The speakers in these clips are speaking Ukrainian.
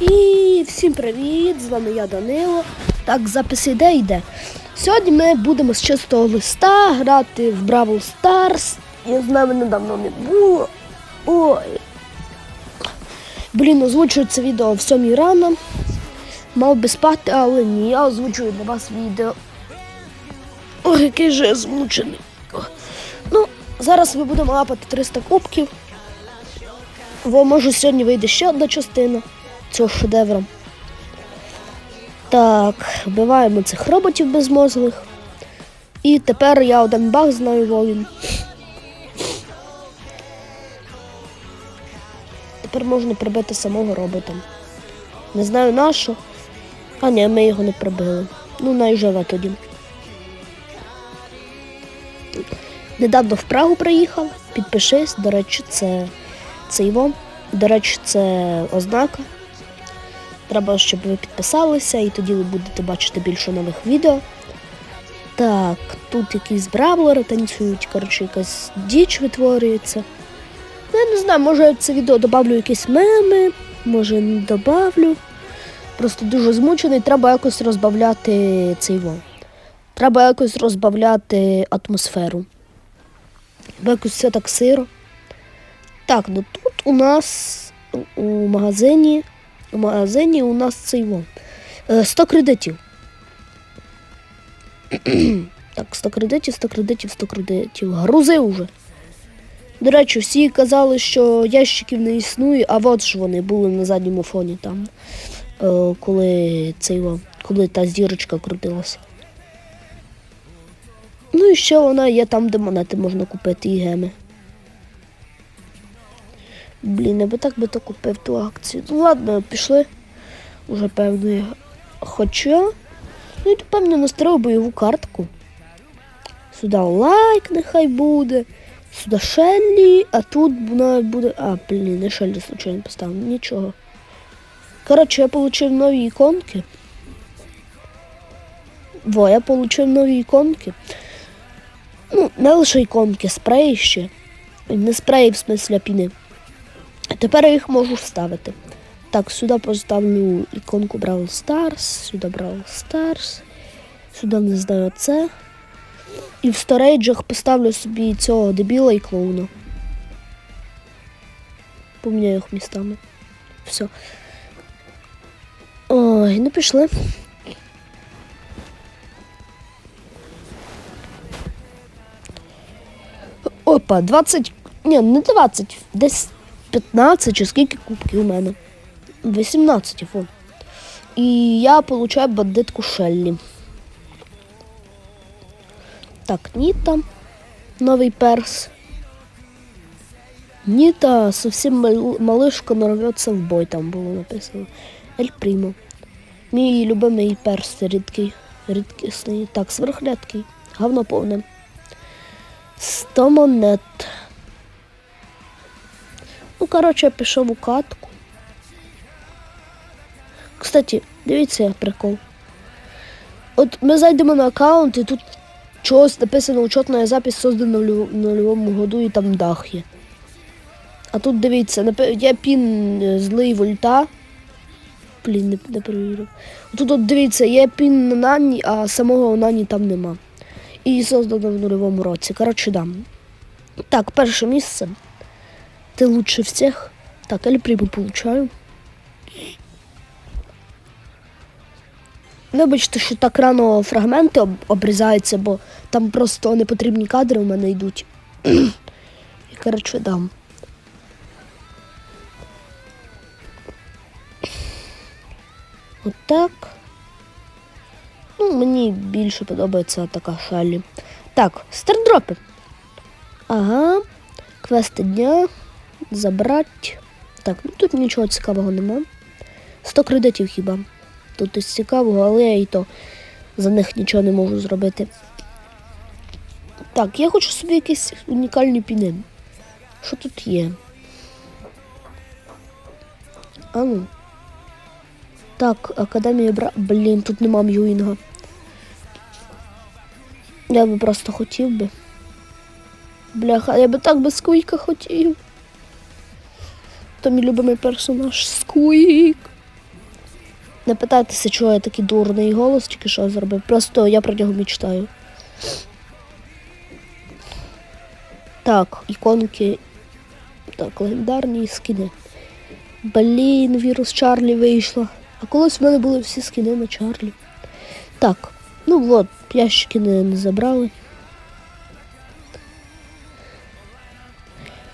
І всім привіт! З вами я Данило. Так, запис іде йде. Сьогодні ми будемо з чистого листа грати в Бравл Старс. Я з нами недавно не було. Ой. Блін, озвучую це відео в сьомій рано. Мав би спати, але ні, я озвучую для вас відео. Ой, який же я змучений. Ну, зараз ми будемо лапати 300 кубків. Во, може, сьогодні вийде ще одна частина цього шедевра. Так, вбиваємо цих роботів безмозглих. І тепер я один баг знаю во він. Тепер можна прибити самого робота. Не знаю на що. А ні, ми його не прибили. Ну, най живе тоді. Недавно в Прагу приїхав. Підпишись, до речі, це, це його. До речі, це ознака. Треба, щоб ви підписалися, і тоді ви будете бачити більше нових відео. Так, тут якісь бравлери танцюють, коротше, якась діч витворюється. Ну, я не знаю, може я це відео добавлю якісь меми, може не добавлю. Просто дуже змучений, треба якось розбавляти цей вон. Треба якось розбавляти атмосферу. Бо якось все так сиро. Так, ну тут у нас у магазині. У магазині у нас цей вон. е, 100 кредитів. так, 100 кредитів, 100 кредитів, 100 кредитів. Грузи вже. До речі, всі казали, що ящиків не існує, а от ж вони були на задньому фоні там, е, коли цей коли та зірочка крутилася. Ну і ще вона є там, де монети можна купити і геми. Блін, я би так би то купив ту акцію. Ну ладно, пішли. Уже певно. Хоча. Ну і певно настроїв бойову картку. Сюди лайк нехай буде. Сюди Шеллі, а тут вона буде. А, блін, не Шеллі случайно поставив. Нічого. Коротше, я отримав нові іконки. Во, я отримав нові іконки. Ну, не лише іконки, спреї ще. Не спреї в смислі піни. Тепер я їх можу вставити. Так, сюди поставлю іконку Brawl Stars, сюди Brawl Stars, сюди не знаю це. І в сторейджах поставлю собі цього дебіла і клоуна. Поміняю їх містами. Все. Ой, ну пішли. Опа, 20. Ні, не 20, десь 15 чи скільки кубків у мене. 18 фон. І я получаю бандитку Шеллі. Так, Ніта. Новий перс. Ніта совсем мал- малышка нарвется в бой, там було написано. Ель Прімо. Мій любимий перс рідкий. Рідкісний. Так, сверхрядкий. Говно повне. 100 монет. Ну, коротше, я пішов у катку. Кстати, дивіться як прикол. От ми зайдемо на аккаунт і тут чогось написано учетна запись создана в нульовому году і там дах є. А тут дивіться, є пін е, злий вольта. Блін, не, не перевірив. Тут от дивіться, є пін на нані, а самого нані там нема. І создано в нульовому році. Коротше, дам. Так, перше місце. Ты лучше всех. Так, Эль Приму получаю. Вибачте, що так рано фрагменти об- обрізаються, бо там просто непотрібні кадри у мене йдуть. І коротше дам. Отак. Ну, мені більше подобається така шалі. Так, стардропи. Ага. Квести дня. Забрати. Так, ну тут нічого цікавого нема. 100 кредитів хіба. Тут із цікавого, але я і то за них нічого не можу зробити. Так, я хочу собі якісь унікальні піни. Що тут є? А ну. Так, Академія Бра. Блін, тут нема М'юінга. Я би просто хотів би. Бляха, я би так без сквійка хотів. То мій любимий персонаж Сквік. Не питайтеся, чого я такий дурний голос тільки що зробив. Просто я про нього мечтаю. Так, іконки. Так, легендарні скини. Блін, вірус Чарлі вийшло. А колись в мене були всі скини на Чарлі. Так, ну от, ящики не, не забрали.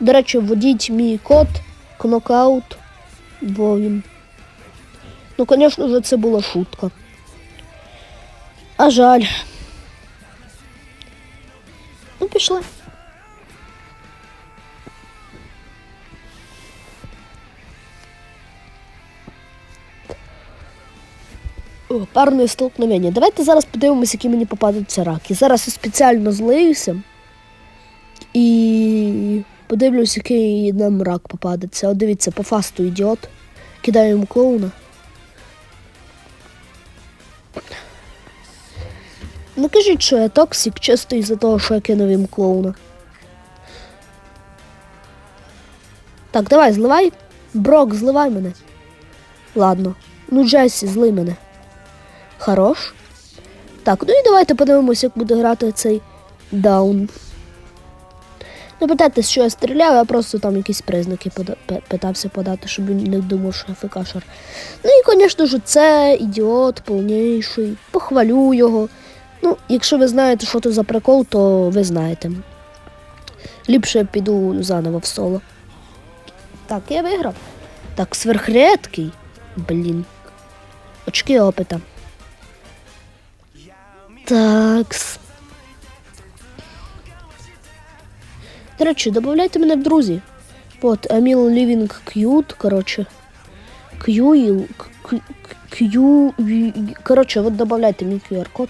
До речі, вводіть мій код Knockout, бо. Ну, звісно ж, це була шутка. А жаль. Ну, пішли. О, парне столкновення. Давайте зараз подивимося, які мені попадуться раки. Зараз я спеціально злиюся і подивлюсь, який нам рак попадеться. От дивіться, по фасту ідіот. Кидаю йому клоуна. Не кажіть, що я токсик, чисто із-за того, що я кинув їм клоуна. Так, давай, зливай. Брок, зливай мене. Ладно. Ну, Джесі, зли мене. Хорош. Так, ну і давайте подивимося, як буде грати цей даун. Не питайте, що я стріляв, я просто там якісь признаки пода- питався подати, щоб він не думав, що я фекашер. Ну і, звісно ж, це ідіот повніший. Похвалю його. Ну, якщо ви знаєте, що це за прикол, то ви знаєте. Ліпше піду заново в соло. Так, я виграв. Так, сверхредкий. Блін. Очки опита. Такс. До речі, додавайте мене в друзі. От, Emil Living Cute, коротше. Q, Q, Q, коротше, от додавайте мій QR-код.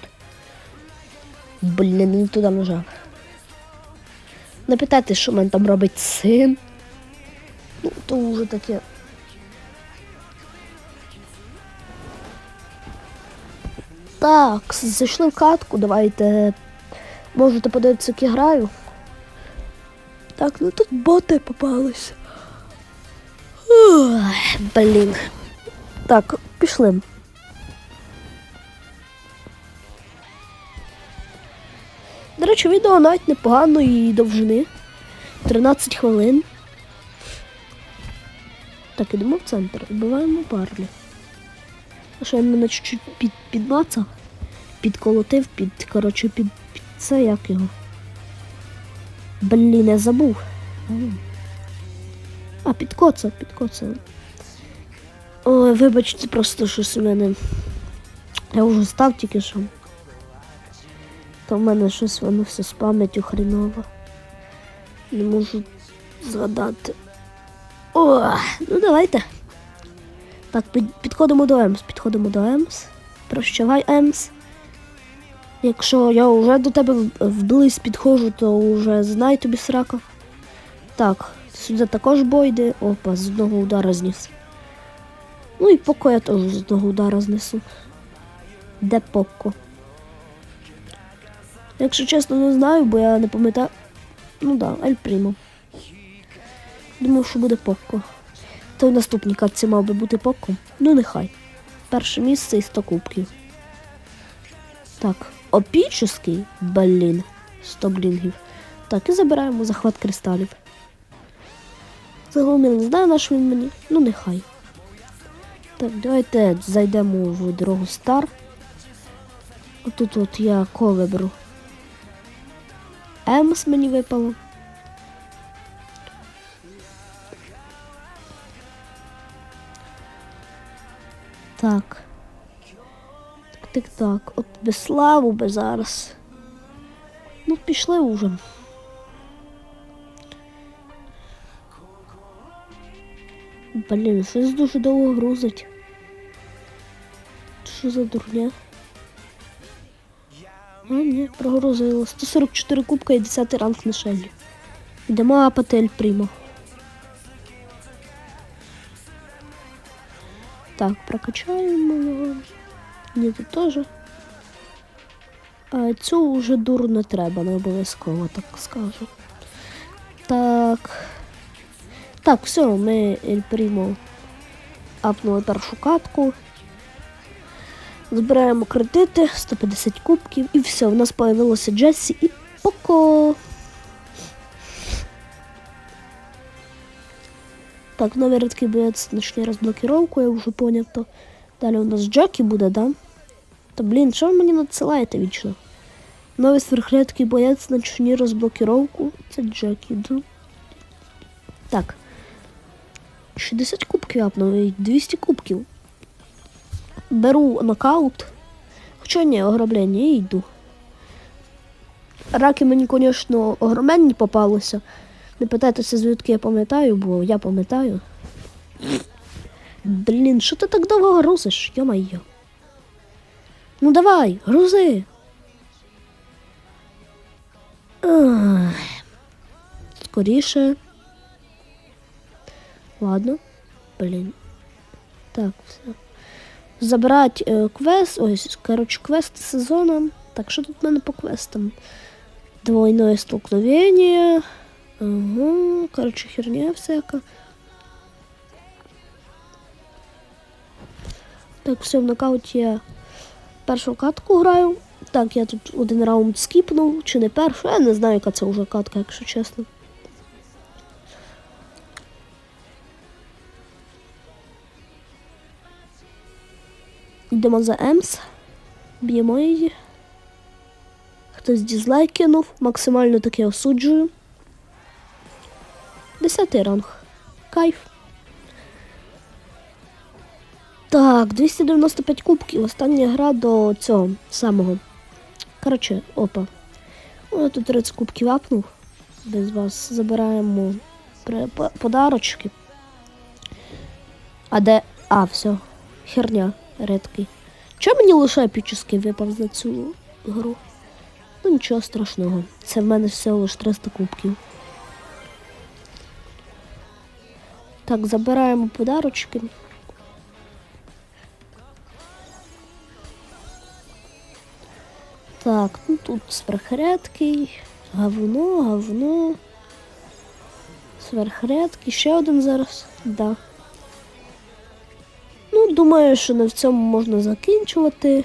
Блін, не туди нажав. Не питайте, що в мене там робить син. Ну, то вже таке. Так, зайшли в катку, давайте. Можете подивитися, як я граю. Так, ну тут боти попалися. Блін. Так, пішли. До речі, відео навіть непоганої довжини. 13 хвилин. Так, ідемо в центр. Вбиваємо парлі. А що він мене чуть-чуть під, підмацав, підколотив, під, коротше, під, під це як його. Блін, я забув. А, підкоцав, підкоцав. Ой, вибачте, просто щось у мене. Я вже став тільки що. То в мене щось воно все з пам'яттю хріново. Не можу згадати. О, ну давайте. Так, під, підходимо до Емс, підходимо до Емс. Прощавай, Емс. Якщо я вже до тебе вблизь підходжу, то вже знай тобі срака. Так, сюди також бойде. Опа, з одного удара зніс. Ну і Поко я теж з одного удара знесу. Де Поко? Якщо чесно, не знаю, бо я не пам'ятаю. Ну да, Ель Прімо. Думав, що буде Поко. То в наступній катці мав би бути Поко. Ну нехай. Перше місце і 100 кубків. Так, опічний, блін, 100 блінгів. Так, і забираємо захват кристалів. Загалом я не знаю, на що він мені. Ну нехай. Так, давайте зайдемо в дорогу Стар. Отут от я кого виберу. Емс мені випало. Так. Так, так, так. От би славу би зараз. Ну, пішли уже. Блін, щось дуже довго грузить. Що за дурня? А, ні, прогрузило. 144 кубка і 10 ранг на шелі. Йдемо апатель прямо. Так, прокачаємо. Ні, тут теж. А цю вже дуру не треба, не обов'язково, так скажу. Так. Так, все, ми Ель апнули першу катку. Збираємо кредити, 150 кубків і все, у нас появилося Джесі і Поко. Так, новий рідкий боєць почне розблокировку, я вже поняв то. Далі у нас Джекі буде, да? Та блін, що ви мені надсилаєте вічно? Новий сверхрядкий боєць почне розблокировку. Це Джекі, да? Так. 60 кубків апнув і 200 кубків. Беру нокаут. Хоча ні, ограблення і йду. Раки мені, звісно, огроменні попалися. Не питайтеся, звідки я пам'ятаю, бо я пам'ятаю. Блін, що ти так довго грузиш? Йо-майо. Ну давай, грузи. Ах. Скоріше. Ладно. Блін. Так, все. Забрать е, квест. Ось, коротше, квест сезону. Так, що тут в мене по квестам? Двойное столкновение. Ага, короче, херня всяка. Так, все, в нокауті я першу катку граю. Так, я тут один раунд скіпнув, чи не першу, я не знаю, яка це вже катка, якщо чесно. Йдемо за Емс. Б'ємо її. Хтось дізлайк кинув, максимально таке осуджую. Десятий ранг. Кайф. Так, 295 кубків. Остання гра до цього самого. Коротше, опа. О, я тут 30 кубків апнув. Без вас забираємо подарочки. А де. А, все. Херня редкий. Чому мені лише епічний випав за цю гру? Ну нічого страшного. Це в мене всього лише 300 кубків. Так, забираємо подарочки. Так, ну тут сверхрядкий, говно, говно. Сверхрядкий, ще один зараз. Да. Ну, думаю, що на цьому можна закінчувати.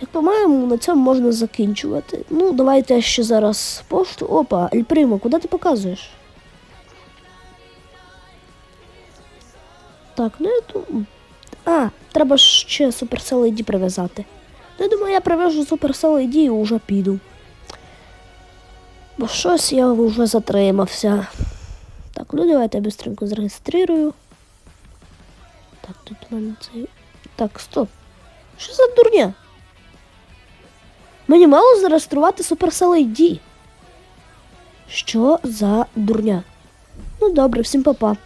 Як по-моєму, на цьому можна закінчувати. Ну, давайте я ще зараз пошту. Опа, Ельпримо, куди ти показуєш? Так, ну я тут. А, треба ще Supercell ID прив'язати. Я думаю, я прив'яжу Supercell ID і вже піду. Бо щось я вже затримався. Так, ну давайте я быстренько зареєструю. Так, тут в мене цей. Так, стоп. Що за дурня? Мені мало зареєструвати Supercell ID. Що за дурня? Ну добре, всім па-па.